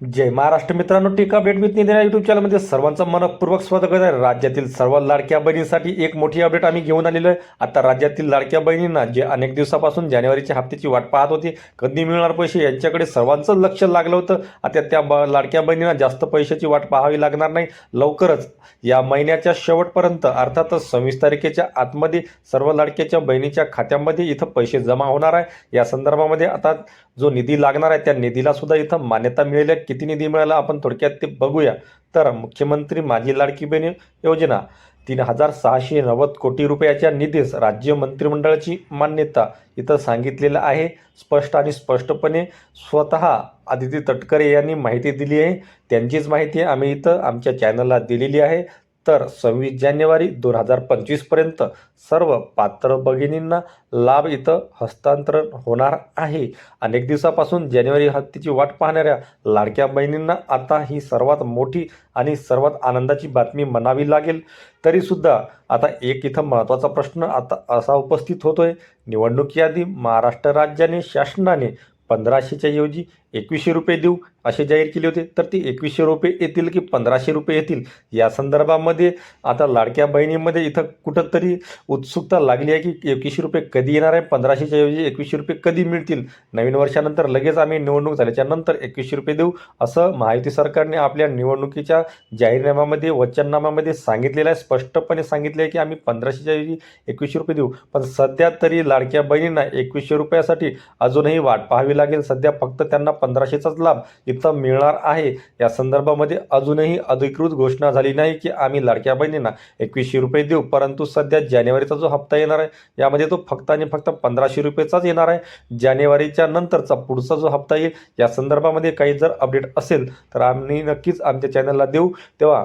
जय महाराष्ट्र मित्रांनो टीका update with निधी या युट्यूब चॅनलमध्ये सर्वांचं मनपूर्वक स्वागत आहे. राज्यातील सर्व लाडक्या बहिणींसाठी एक मोठी अपडेट आम्ही घेऊन आलेलो आहे. आता राज्यातील लाडक्या बहिणींना जे अनेक दिवसापासून जानेवारीच्या हप्त्याची वाट पाहत होती कधी मिळणार पैसे यांच्याकडे सर्वांचं लक्ष लागलं होतं. आता त्या ब लाडक्या बहिणींना जास्त पैशाची वाट पाहावी लागणार नाही. लवकरच या महिन्याच्या शेवटपर्यंत अर्थातच सव्वीस तारखेच्या आतमध्ये सर्व लाडक्याच्या बहिणीच्या खात्यामध्ये इथं पैसे जमा होणार आहे. या संदर्भामध्ये आता जो निधी लागणार आहे त्या निधीला सुद्धा इथं मान्यता मिळेल किती निधी मिळाला आपण थोडक्यात ते बघूया. तर मुख्यमंत्री माझी लाडकी बहीण योजना तीन हजार सहाशे नव्वद कोटी रुपयाच्या निधीस राज्य मंत्रिमंडळाची मान्यता इथं सांगितलेलं आहे. स्पष्ट आणि स्पष्टपणे स्वतः आदिती तटकरे यांनी माहिती दिली आहे. त्यांचीच माहिती आम्ही इथं आमच्या चॅनलला दिलेली आहे. तर सव्वीस जानेवारी दोन हजार पंचवीसपर्यंत सर्व पात्र भगिनींना लाभ इथं हस्तांतरण होणार आहे. अनेक दिवसापासून जानेवारी हत्तीची वाट पाहणाऱ्या लाडक्या बहिणींना आता ही सर्वात मोठी आणि सर्वात आनंदाची बातमी म्हणावी लागेल. तरीसुद्धा आता एक इथं महत्त्वाचा प्रश्न आता असा उपस्थित होतोय. निवडणुकी आधी महाराष्ट्र राज्याने शासनाने पंधराशेच्या ऐवजी एकवीसशे रुपये देऊ असे जाहीर केले होते. तर ते एकवीसशे रुपये येतील की पंधराशे रुपये येतील? या संदर्भामध्ये आता लाडक्या बहिणीमध्ये इथं कुठंतरी उत्सुकता लागली आहे की एकवीसशे रुपये कधी येणार आहे? पंधराशेच्या ऐवजी एकवीसशे रुपये कधी मिळतील? नवीन वर्षानंतर लगेच आम्ही निवडणूक झाल्याच्यानंतर एकवीसशे रुपये देऊ असं महायुती सरकारने आपल्या निवडणुकीच्या जाहीरनाम्यामध्ये वचननामामध्ये सांगितलेलं आहे. स्पष्टपणे सांगितले आहे की आम्ही पंधराशेच्या ऐवजी एकवीसशे रुपये देऊ. पण सध्या तरी लाडक्या बहिणींना एकवीसशे रुपयासाठी अजूनही वाट पाहावी लागेल. सध्या फक्त त्यांना पंधराशेचाच लाभ इथं मिळणार आहे. या संदर्भामध्ये अजूनही अधिकृत घोषणा झाली नाही की आम्ही लाडक्या बहिणींना एकवीसशे रुपये देऊ परंतु सध्या जानेवारीचा जो हप्ता येणार आहे यामध्ये तो फक्त आणि फक्त पंधराशे रुपयेचाच येणार आहे. जानेवारीच्या नंतरचा पुढचा जो हप्ता येईल या संदर्भामध्ये काही जर अपडेट असेल तर आम्ही नक्कीच आमच्या चॅनलला देऊ. तेव्हा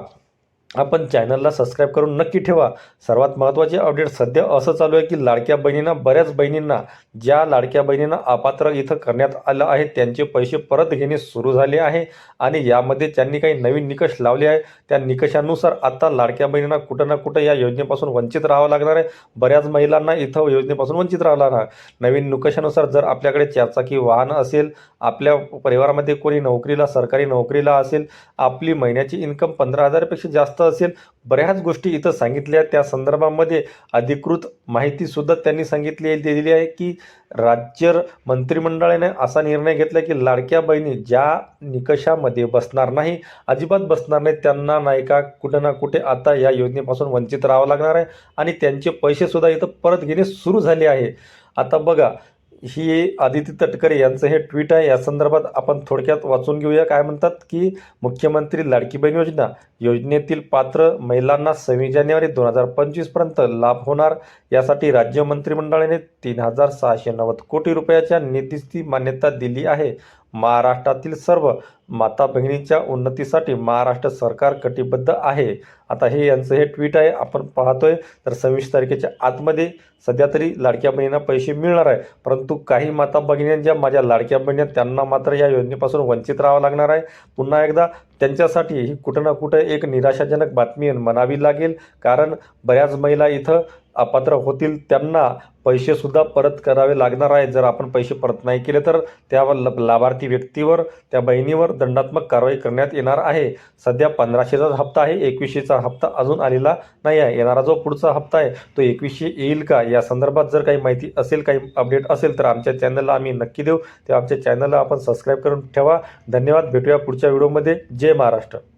आपण चॅनलला सबस्क्राईब करून नक्की ठेवा. सर्वात महत्त्वाचे अपडेट सध्या असं चालू आहे की लाडक्या बहिणींना बऱ्याच बहिणींना ज्या लाडक्या बहिणींना अपात्र इथं करण्यात आलं आहे त्यांचे पैसे परत घेणे सुरू झाले आहे आणि यामध्ये त्यांनी काही नवीन निकष लावले आहे. त्या निकषानुसार आता लाडक्या बहिणींना कुठं ना कुठं या योजनेपासून वंचित राहावं लागणार आहे. बऱ्याच महिलांना इथं योजनेपासून वंचित राहावं लागणार. नवीन निकषानुसार जर आपल्याकडे चारचाकी वाहन असेल आपल्या परिवारामध्ये कोणी नोकरीला सरकारी नोकरीला असेल आपली महिन्याची इन्कम पंधरा हजारपेक्षा जास्त असेल. बऱ्याच गोष्टी इथं सांगितल्या. त्या संदर्भामध्ये अधिकृत माहितीसुद्धा त्यांनी सांगितली दिलेली आहे की राज्य मंत्रिमंडळाने असा निर्णय घेतला की लाडक्या बहिणी ज्या निकषामध्ये बसणार नाही अजिबात बसणार नाही त्यांना नाही का ना कुठे आता या योजनेपासून वंचित राहावं लागणार आहे. आणि त्यांचे पैसेसुद्धा इथं परत घेणे सुरू झाले आहे. आता बघा ही आदिती तटकरे यांचं हे ट्विट आहे. या संदर्भात आपण थोडक्यात वाचून घेऊया. काय म्हणतात की मुख्यमंत्री लाडकी बहीण योजना योजनेतील पात्र महिलांना सव्वीस जानेवारी दोन हजार पंचवीसपर्यंत लाभ होणार. यासाठी राज्य मंत्रिमंडळाने तीन हजार सहाशे नव्वद कोटी रुपयाच्या निधीची मान्यता दिली आहे. महाराष्ट्रातील सर्व माता बहिणीच्या उन्नतीसाठी महाराष्ट्र सरकार कटिबद्ध आहे. आता हे यांचं हे ट्विट आहे. आपण पाहतोय तर सव्वीस तारखेच्या आतमध्ये सध्या तरी लाडक्या बहिणींना पैसे मिळणार आहे. परंतु काही माता भगिनी ज्या माझ्या लाडक्या बहिणी आहेत, त्यांना मात्र या योजनेपासून वंचित राहावं लागणार आहे. पुन्हा एकदा त्यांच्यासाठी ही कुठं ना कुठं एक निराशाजनक बातमी म्हणावी लागेल. कारण बऱ्याच महिला इथं अपात्र होतील त्यांना पैसेसुद्धा परत करावे लागणार आहे जर आपण पैसे परत नाही केले तर त्या लाभार्थी व्यक्तीवर त्या बहिणीवर दंडात्मक कारवाई करण्यात येणार आहे. सध्या पंधराशेचा हप्ता आहे. एकवीसशेचा हप्ता अजून आलेला नाही आहे. येणारा जो पुढचा हप्ता आहे तो एकवीसशे येईल का? या संदर्भात जर काही माहिती असेल काही अपडेट असेल तर आमच्या चॅनलला आम्ही नक्की देऊ. तेव्हा आमच्या चॅनलला आपण सबस्क्राईब करून ठेवा. धन्यवाद. भेटूया पुढच्या व्हिडिओमध्ये. जय महाराष्ट्र.